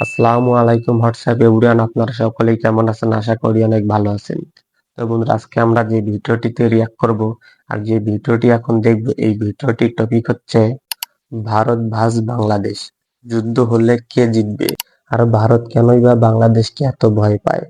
আসসালামু আলাইকুম হোয়াটসঅ্যাপে উড়ান আপনারা সকলেই কেমন আছেন? আশা করি অনেক ভালো আছেন। তো বন্ধুরা, আজকে আমরা যে ভিডিওটিতে রিয়াক্ট করব, আর যে ভিডিওটি এখন দেখব, এই ভিডিওটির টপিক হচ্ছে ভারত ভাস বাংলাদেশ। যুদ্ধ হলে কে জিতবে? আর ভারত কেনই বা বাংলাদেশকে এত ভয় পায়?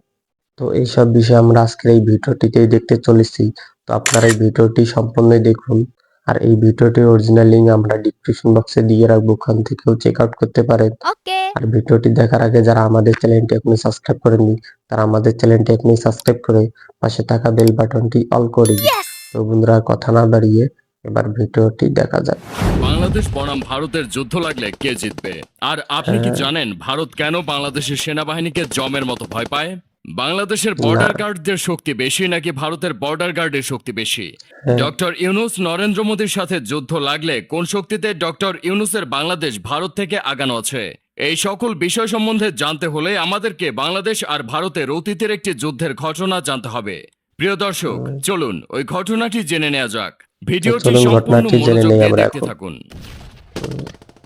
তো এইসব বিষয় আমরা আজকের এই ভিডিওটিতেই দেখতে চলেছি। তো আপনারা এই ভিডিওটি সম্পূর্ণই দেখুন। আর এই ভিডিওটির অরিজিনাল লিঙ্ক আমরা ডিসক্রিপশন বক্সে দিয়ে রাখব ওখান থেকেও চেক আউট করতে পারেন। ওকে আর ভিডিওটি দেখার আগে যারা আমাদের চ্যানেলটি এখনও সাবস্ক্রাইব করেননি তারা আমাদের চ্যানেলটি এখনই সাবস্ক্রাইব করে পাশে থাকা বেল বাটনটি অল করে দিন। তো বন্ধুরা কথা না বাড়িয়ে এবার ভিডিওটি দেখা যাক। বাংলাদেশ বনাম ভারতের যুদ্ধ লাগলে কে জিতবে? আর আপনি কি হ্যাঁ। জানেন ভারত কেন বাংলাদেশের সেনাবাহিনীকে জমের মতো ভয় পায়? বাংলাদেশের বর্ডার গার্ডদের শক্তি বেশি নাকি ভারতের বর্ডার গার্ডের শক্তি বেশি? হ্যাঁ। ডক্টর ইউনুস নরেন্দ্র মোদীর সাথে যুদ্ধ লাগলে কোন শক্তিতে ডক্টর ইউনুসের বাংলাদেশ ভারত থেকে আগানো আছে? এই সকল বিষয় সম্বন্ধে জানতে হলে আমাদেরকে বাংলাদেশ আর ভারতের অতীতের একটি যুদ্ধের ঘটনা জানতে হবে। প্রিয় দর্শক চলুন ওই ঘটনাটি জেনে নেওয়া যাক। ভিডিওটি সম্পূর্ণ মনোযোগ দিয়ে দেখতে থাকুন।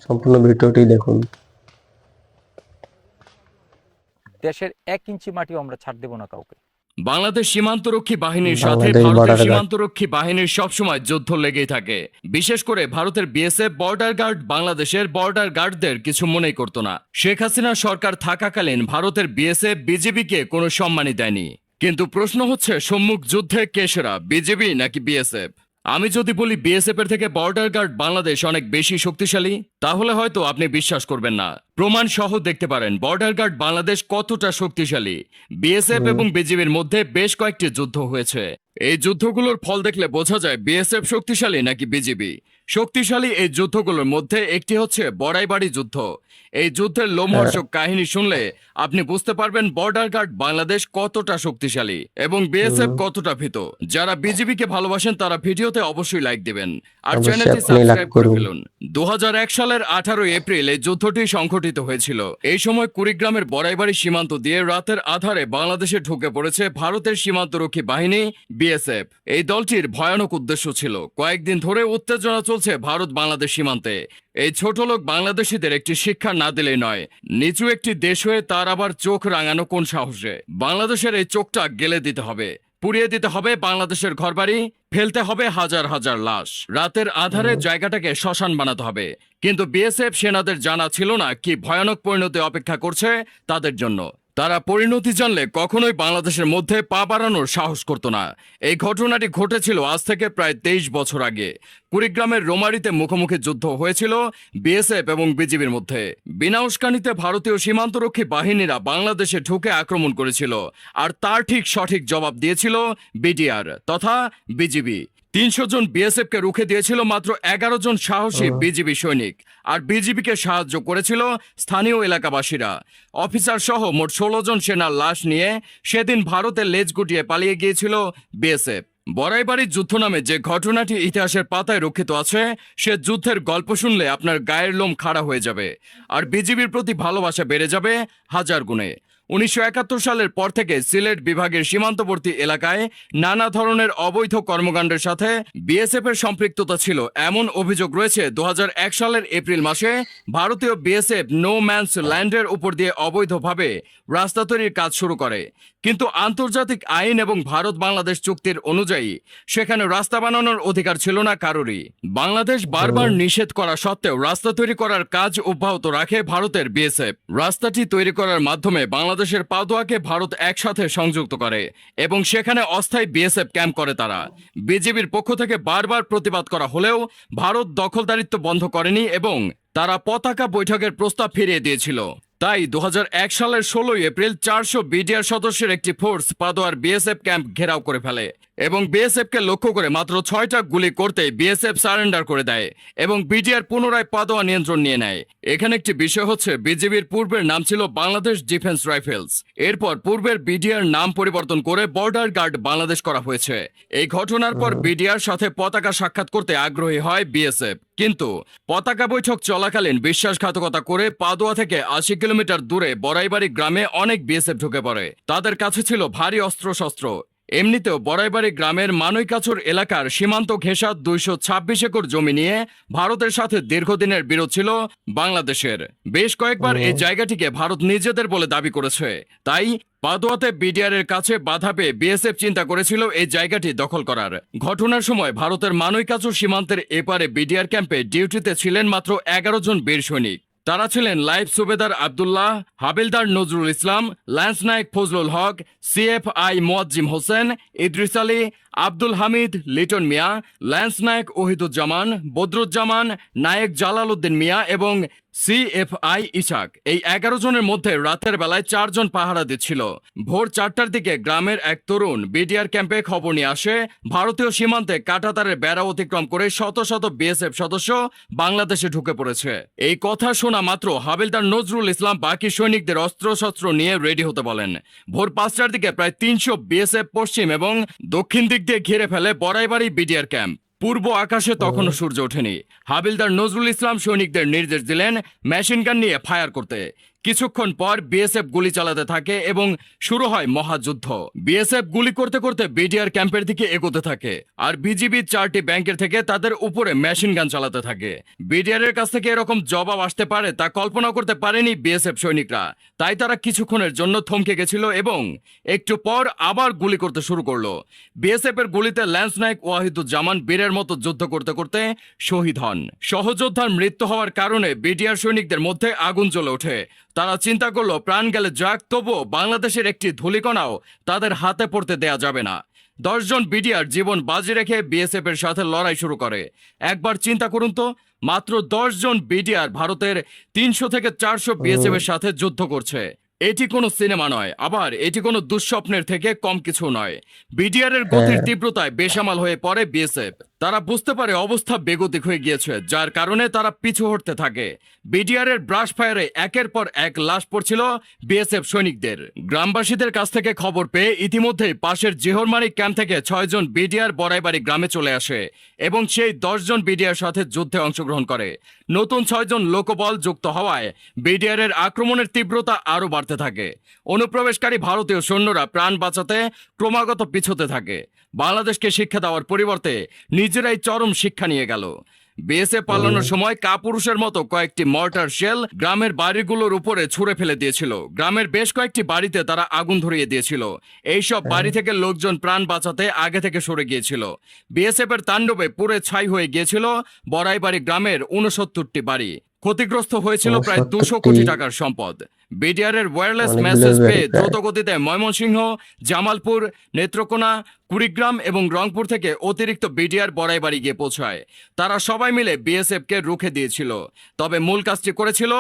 সম্পূর্ণ ভিডিওটি দেখুন। দেশের এক ইঞ্চি মাটিও আমরা ছাড় দেব না কাউকে। বাংলাদেশ সীমান্তরক্ষী বাহিনীর সাথে ভারতের সীমান্তরক্ষী বাহিনীর সবসময় যুদ্ধ লেগেই থাকে। বিশেষ করে ভারতের বিএসএফ বর্ডার গার্ড বাংলাদেশের বর্ডার গার্ডদের কিছু মনেই করতো না। শেখ হাসিনা সরকার থাকাকালীন ভারতের বিএসএফ বিজেপিকে কোনো সম্মানই দেয়নি। কিন্তু প্রশ্ন হচ্ছে সম্মুখ যুদ্ধে কে সেরা বিজেপি নাকি বিএসএফ আমি যদি বলি বিএসএফ এর থেকে বর্ডার গার্ড বাংলাদেশ অনেক বেশি শক্তিশালী তাহলে হয়তো আপনি বিশ্বাস করবেন না। প্রমাণ সহ দেখতে পারেন বর্ডার গার্ড বাংলাদেশ কতটা শক্তিশালী। বিএসএফ এবং বিজিবির মধ্যে বেশ কয়েকটি যুদ্ধ হয়েছে। এই যুদ্ধগুলোর ফল দেখলে বোঝা যায় বিএসএফ শক্তিশালী নাকি বিজিবি শক্তিশালী এই যুদ্ধগুলোর মধ্যে একটি হচ্ছে বড়াইবাড়ি যুদ্ধ। এই যুদ্ধের লোমহর্ষক কাহিনী শুনলে আপনি বুঝতে পারবেন বর্ডার গার্ড বাংলাদেশ কতটা শক্তিশালী এবং বিএসএফ কতটা ভীত। যারা বিজিবিকে ভালোবাসেন তারা ভিডিওতে অবশ্যই লাইক দিবেন। আর চ্যানেলটি সাবস্ক্রাইব করে ফেলুন। দু সালের আঠারোই এপ্রিল এই যুদ্ধটি সংঘটিত হয়েছিল। এই সময় কুড়িগ্রামের বড়াইবাড়ি সীমান্ত দিয়ে রাতের আধারে বাংলাদেশে ঢুকে পড়েছে ভারতের সীমান্তরক্ষী বাহিনী বিএসএফ। এই দলটির ভয়ানক উদ্দেশ্য ছিল কয়েকদিন ধরে উত্তেজনা চলছে ভারত বাংলাদেশ সীমান্তে। এই ছোট লোক বাংলাদেশিদের একটি শিক্ষা না দিলেই নয়। নিচু একটি দেশ হয়ে তার আবার চোখ রাঙানো কোন সাহসে? বাংলাদেশের এই চোখটা গেলে দিতে হবে পুড়িয়ে দিতে হবে বাংলাদেশের ঘরবাড়ি ফেলতে হবে হাজার হাজার লাশ। রাতের আধারে জায়গাটাকে শ্মশান বানাতে হবে। কিন্তু বিএসএফ সেনাদের জানা ছিল না কি ভয়ানক পরিণতি অপেক্ষা করছে তাদের জন্য। তারা পরিণতি জানলে কখনোই বাংলাদেশের মধ্যে পা বাড়ানোর সাহস করত না। এই ঘটনাটি ঘটেছিল আজ থেকে প্রায় তেইশ বছর আগে। কুড়িগ্রামের রোমারিতে মুখোমুখি যুদ্ধ হয়েছিল বিএসএফ এবং বিজিবির মধ্যে। বিনা উস্কানিতে ভারতীয় সীমান্তরক্ষী বাহিনীরা বাংলাদেশে ঢুকে আক্রমণ করেছিল আর তার ঠিক সঠিক জবাব দিয়েছিল বিডিআর তথা বিজিবি। তিনশো জন বিএসএফ কে রুখে দিয়েছিল মাত্র এগারো জন সাহসী বিজিবি সৈনিক আর বিজিবিকে সাহায্য করেছিল স্থানীয় এলাকাবাসীরা। অফিসার সহ মোট ষোলো জন সেনার লাশ নিয়ে সেদিন ভারতের লেজ গুটিয়ে পালিয়ে গিয়েছিল বিএসএফ। বড়াইবাড়ির যুদ্ধ নামে যে ঘটনাটি ইতিহাসের পাতায় রক্ষিত আছে, সে যুদ্ধের গল্প শুনলে আপনার গায়ের লোম খাড়া হয়ে যাবে। আর বিজিবির প্রতি ভালোবাসা বেড়ে যাবে হাজার গুণে। উনিশশো একাত্তর সালের পর থেকে সিলেট বিভাগের সীমান্তবর্তী এলাকায় নানা ধরনের অবৈধ কর্মকাণ্ডের সাথে বিএসএফ এর সম্পৃক্ততা ছিল। এমন অভিযোগ রয়েছে দুহাজার এক সালের এপ্রিল মাসে ভারতীয় বিএসএফ নো ম্যানস ল্যান্ডের উপর দিয়ে অবৈধভাবে রাস্তা তৈরির কাজ শুরু করে। কিন্তু আন্তর্জাতিক আইন এবং ভারত বাংলাদেশ চুক্তির অনুযায়ী সেখানে রাস্তা বানানোর অধিকার ছিল না কারোরই। বাংলাদেশ বারবার নিষেধ করা সত্ত্বেও রাস্তা তৈরি করার কাজ অব্যাহত রাখে ভারতের বিএসএফ। রাস্তাটি তৈরি করার মাধ্যমে বাংলাদেশের পাদোয়াকে ভারত একসাথে সংযুক্ত করে এবং সেখানে অস্থায়ী বিএসএফ ক্যাম্প করে তারা। বিজেপির পক্ষ থেকে বারবার প্রতিবাদ করা হলেও ভারত দখলদারিত্ব বন্ধ করেনি এবং তারা পতাকা বৈঠকের প্রস্তাব ফিরিয়ে দিয়েছিল। তাই দু হাজার এক সালের ষোলোই এপ্রিল চারশো বিডিআর সদস্যের একটি ফোর্স পাদোয়ার বিএসএফ ক্যাম্প ঘেরাও করে ফেলে। এবং বিএসএফ কে লক্ষ্য করে মাত্র ছয়টা গুলি করতে বিএসএফ সারেন্ডার করে দেয় এবং বিডিআর পুনরায় পাদোয়া নিয়ন্ত্রণ নিয়ে নেয়। এখানে একটি বিষয় হচ্ছে বিজিবির পূর্বের নাম ছিল বাংলাদেশ ডিফেন্স রাইফেলস। এরপর পূর্বের বিডিআর নাম পরিবর্তন করে বর্ডার গার্ড বাংলাদেশ করা হয়েছে। এই ঘটনার পর বিডিআর সাথে পতাকা সাক্ষাৎ করতে আগ্রহী হয় বিএসএফ। কিন্তু পতাকা বৈঠক চলাকালীন বিশ্বাসঘাতকতা করে পাদোয়া থেকে আশি কিলোমিটার দূরে বড়াইবাড়ি গ্রামে অনেক বিএসএফ ঢুকে পড়ে। তাদের কাছে ছিল ভারী অস্ত্রশস্ত্র। এমনিতেও বড়াইবাড়ি গ্রামের মানৈকাছর এলাকার সীমান্ত ঘেঁষা দুইশো ছাব্বিশ একর জমি নিয়ে ভারতের সাথে দীর্ঘদিনের বিরোধ ছিল বাংলাদেশের। বেশ কয়েকবার এই জায়গাটিকে ভারত নিজেদের বলে দাবি করেছে। তাই পাদুয়াতে বিডিআর এর কাছে বাধা পেয়ে বিএসএফ চিন্তা করেছিল এই জায়গাটি দখল করার। ঘটনার সময় ভারতের মানৈকাছর সীমান্তের এপারে বিডিআর ক্যাম্পে ডিউটিতে ছিলেন মাত্র এগারো জন বীর সৈনিক। তারা ছিলেন লাইফ সুবেদার আবদুল্লাহ, হাবিলদার নজরুল ইসলাম ল্যান্স নায়ক ফজলুল হক সিএফআই মোয়াজ্জিম হোসেন, ইদ্রিস আলী আব্দুল হামিদ, লিটন মিয়া, ল্যান্স নায়ক ওহিদুজ্জামান, বদরুজ্জামান, নায়েক জালাল উদ্দিন মিয়া এবং সিএফআই ইসাক এই এগারো জনের মধ্যে রাতের বেলায় চারজন পাহারা দিচ্ছিল। ভোর চারটার দিকে গ্রামের এক তরুণ বিডিআর ক্যাম্পে খবর নিয়ে আসে, ভারতীয় সীমান্তে কাঁটাতারের বেড়া অতিক্রম করে শত শত বিএসএফ সদস্য বাংলাদেশে ঢুকে পড়েছে। এই কথা শোনা মাত্র হাবিলদার নজরুল ইসলাম বাকি সৈনিকদের অস্ত্রশস্ত্র নিয়ে রেডি হতে বলেন। ভোর পাঁচটার দিকে প্রায় তিনশো বিএসএফ পশ্চিম এবং দক্ষিণ দিক দিয়ে ঘিরে ফেলে বড়াইবাড়ি বিডিআর ক্যাম্প। পূর্ব আকাশে তখনও সূর্য ওঠেনি। হাবিলদার নজরুল ইসলাম সৈনিকদের নির্দেশ দিলেন মেশিনগান নিয়ে ফায়ার করতে। কিছুক্ষণ পর বিএসএফ গুলি চালাতে থাকে এবং শুরু হয় মহাযুদ্ধ। বিএসএফ গুলি করতে করতে বিডিআর ক্যাম্পের দিকে এগোতে থাকে আর বিজিবি চারটি ব্যাংকের থেকে তাদের উপরে মেশিন গান চালাতে থাকে। বিডিআর এর কাছ থেকে এরকম জবাব আসতে পারে তা কল্পনা করতে পারেনি বিএসএফ সৈনিকরা। তাই তারা কিছুক্ষণের জন্য থমকে গেছিল এবং একটু পর আবার গুলি করতে শুরু করল। বিএসএফ এর গুলিতে ল্যান্স নায়ক ওয়াহিদুজ্জামান বীরের মতো যুদ্ধ করতে করতে শহীদ হন। সহযোদ্ধার মৃত্যু হওয়ার কারণে বিডিআর সৈনিকদের মধ্যে আগুন জ্বলে ওঠে। তারা চিন্তা করল প্রাণ গেলে যাক তবুও বাংলাদেশের একটি ধুলিকণাও তাদের হাতে পড়তে দেয়া যাবে না। দশজন বিডিআর জীবন বাজি রেখে বিএসএফ এর সাথে লড়াই শুরু করে। একবার চিন্তা করুন তো মাত্র দশজন বিডিআর ভারতের তিনশো থেকে চারশো বিএসএফ এর সাথে যুদ্ধ করছে। এটি কোনো সিনেমা নয় আবার এটি কোনো দুঃস্বপ্নের থেকে কম কিছু নয়। বিডিআর এর গতির হ্যাঁ। তীব্রতায় বেসামাল হয়ে পড়ে বিএসএফ। তারা বুঝতে পারে অবস্থা বেগতিক হয়ে গিয়েছে, যার কারণে তারা পিছু হটতে থাকে। বিডিআর এর ব্রাশ ফায়ারে একের পর এক লাশ পড়ছিল বিএসএফ সৈনিকদের। গ্রামবাসীদের কাছ থেকে খবর পেয়ে ইতিমধ্যেই পাশের জিহরমারি ক্যাম্প থেকে ছয়জন বিডিআর বড়াইবাড়ি গ্রামে চলে আসে এবং সেই দশজন বিডিআর সাথে যুদ্ধে অংশগ্রহণ করে। নতুন ছয়জন লোকবল যুক্ত হওয়ায় বিডিআর এর আক্রমণের তীব্রতা আরও বাড়তে থাকে। অনুপ্রবেশকারী ভারতীয় সৈন্যরা প্রাণ বাঁচাতে ক্রমাগত পিছোতে থাকে। বাংলাদেশকে শিক্ষা দেওয়ার পরিবর্তে নিজেরাই চরম শিক্ষা নিয়ে গেল। বিএসএফ পালানোর সময় কাপুরুষের মতো কয়েকটি মর্টার শেল গ্রামের বাড়িগুলোর উপরে ছুঁড়ে ফেলে দিয়েছিল। গ্রামের বেশ কয়েকটি বাড়িতে তারা আগুন ধরিয়ে দিয়েছিল। এইসব বাড়ি থেকে লোকজন প্রাণ বাঁচাতে আগে থেকে সরে গিয়েছিল। বিএসএফ এর তাণ্ডবে পুরে ছাই হয়ে গিয়েছিল বড়াইবাড়ি গ্রামের উনসত্তরটি বাড়ি। ক্ষতিগ্রস্ত হয়েছিল প্রায় দুশো কোটি টাকার সম্পদ। বিডিআরের ওয়্যারলেস মেসেজ পেয়ে। দ্রুত গতিতে ময়মনসিংহ জামালপুর নেত্রকোনা কুড়িগ্রাম এবং রংপুর থেকে অতিরিক্ত বিডিআর বড়াইবাড়ি গিয়ে পৌঁছায়। তারা সবাই মিলে বিএসএফকে রুখে দিয়েছিল। তবে মূল কাজটি করেছিল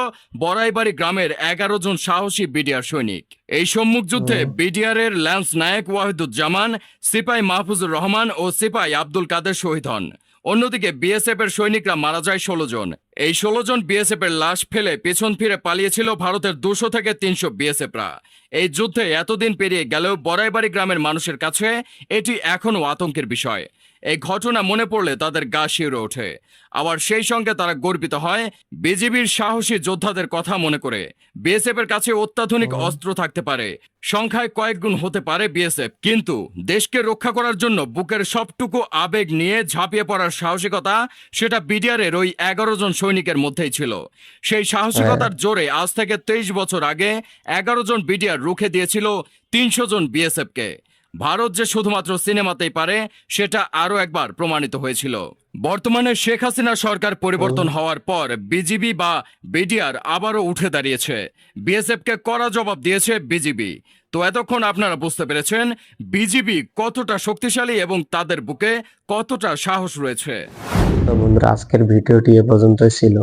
বড়াইবাড়ি গ্রামের এগারো জন সাহসী বিডিআর সৈনিক। এই সম্মুখ যুদ্ধে বিডিআর এর ল্যান্স নায়ক ওয়াহিদুজ্জামান সিপাই মাহফুজুর রহমান ও সিপাই আব্দুল কাদের শহীদ হন। অন্যদিকে বিএসএফ এর সৈনিকরা মারা যায় ষোলো জন। এই ষোলো জন বিএসএফ এর লাশ ফেলে পেছন ফিরে পালিয়েছিল ভারতের দুশো থেকে তিনশো বিএসএফরা। এই যুদ্ধে এতদিন পেরিয়ে গেলেও বড়াইবাড়ি গ্রামের মানুষের কাছে এটি এখনও আতঙ্কের বিষয়। এই ঘটনা মনে পড়লে তাদের গা শিউরে ওঠে। আবার সেই সঙ্গে তারা গর্বিত হয়। বিজিবির সাহসী যোদ্ধাদের কথা মনে করে। বিএসএফ এর কাছে অত্যাধুনিক অস্ত্র থাকতে পারে। সংখ্যায় কয়েক গুণ হতে পারে বিএসএফ। কিন্তু দেশকে রক্ষা করার জন্য বুকের সবটুকু আবেগ নিয়ে ঝাঁপিয়ে পড়ার সাহসিকতা সেটা বিডিআর এর ওই এগারো জন সৈনিকের মধ্যেই ছিল। সেই সাহসিকতার জোরে আজ থেকে তেইশ বছর আগে এগারো জন বিডিআর রুখে দিয়েছিল তিনশো জন বিএসএফ কে ভারত যে শুধুমাত্র সিনেমাতেই পারে সেটা আরও একবার প্রমাণিত হয়েছিল। বর্তমানে শেখ হাসিনা সরকার পরিবর্তন হওয়ার পর বিজিবি বা বিডিআর আবারও উঠে দাঁড়িয়েছে। বিএসএফকে কড়া জবাব দিয়েছে বিজিবি তো এতক্ষণ আপনারা বুঝতে পেরেছেন বিজিবি কতটা শক্তিশালী এবং তাদের বুকে কতটা সাহস রয়েছে। তো বন্ধুরা আজকের ভিডিওটি এ পর্যন্তই ছিল।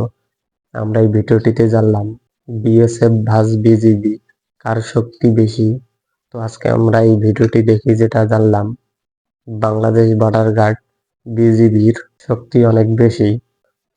আমরা এই ভিডিওটিতে জানলাম বিএসএফ ভাস বিজিবি কার শক্তি বেশি? তো আজকে আমরা এই ভিডিওটি দেখি যেটা জানলাম, বাংলাদেশ বর্ডার গার্ড বিজিবির শক্তি অনেক বেশি।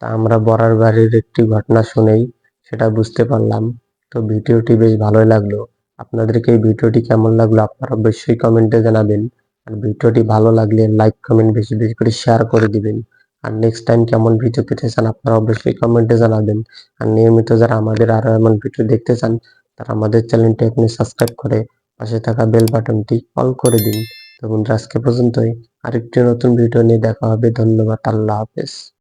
তা আমরা বর্ডার গাড়ির একটি ঘটনা শুনেই সেটা বুঝতে পারলাম। তো ভিডিওটি বেশ ভালোই লাগল। আপনাদেরকে এই ভিডিওটি কেমন লাগল আপনারা অবশ্যই কমেন্টে জানাবেন। আর ভিডিওটি ভালো লাগলে লাইক কমেন্ট বেশি বেশি করে শেয়ার করে দিবেন। আর নেক্সট টাইম কেমন ভিডিও পেতে চান আপনারা অবশ্যই কমেন্টে জানাবেন। আর নিয়মিত যারা আমাদের আরও এমন ভিডিও দেখতে চান, তারা আমাদের চ্যানেলটি আপনি সাবস্ক্রাইব করে পাশে থাকা বেল বাটনটি অল করে দিন। তো বন্ধুরা, আজকে পর্যন্তই। আরেকটি নতুন ভিডিও নিয়ে দেখা হবে। ধন্যবাদ। আল্লাহ হাফেজ।